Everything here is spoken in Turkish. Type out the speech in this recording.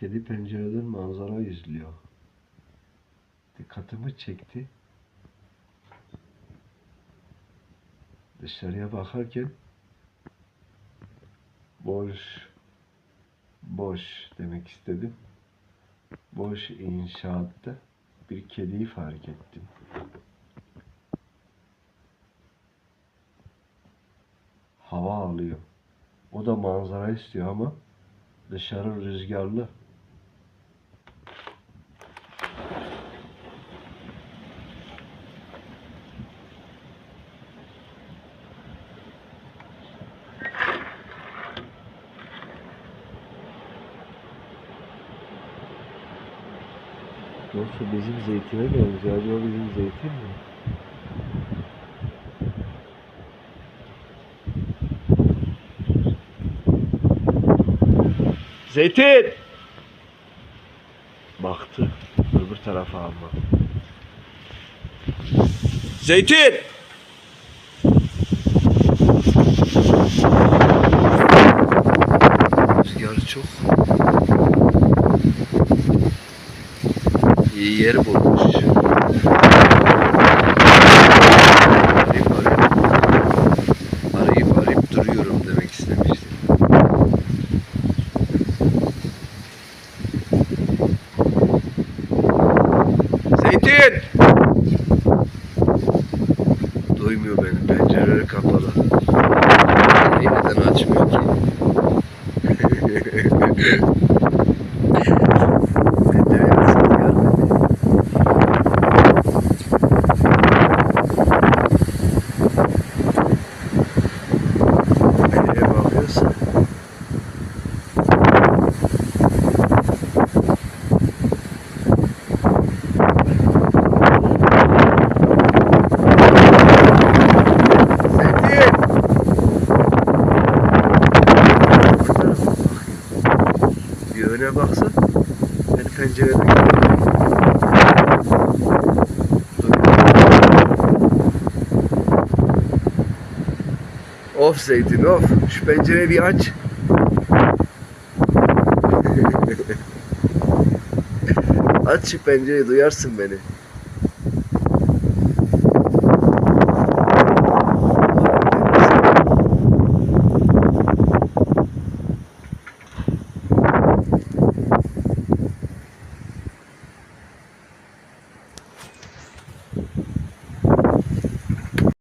Kedi pencereden manzara izliyor. Dikkatimi çekti. Dışarıya bakarken boş boş demek istedim. Boş inşaatta bir kediyi fark ettim. Hava alıyor. O da manzara istiyor ama dışarı rüzgarlı. Yoksa bizim zeytine benziyor. Acaba bizim zeytin mi? Zeytin! Baktı öbür tarafa ama. Zeytin! Rüzgar çok. İyi yer bulmuş. Arayıp arayıp, arayıp arayıp duruyorum demek istemiştim. Zeytin! Duymuyor beni. Pencereleri kapalı. Neden açmıyor ki? Bir öne baksa beni pencereden. Of Zeytin of. Şu pencereyi bir aç. aç şu pencereyi duyarsın beni.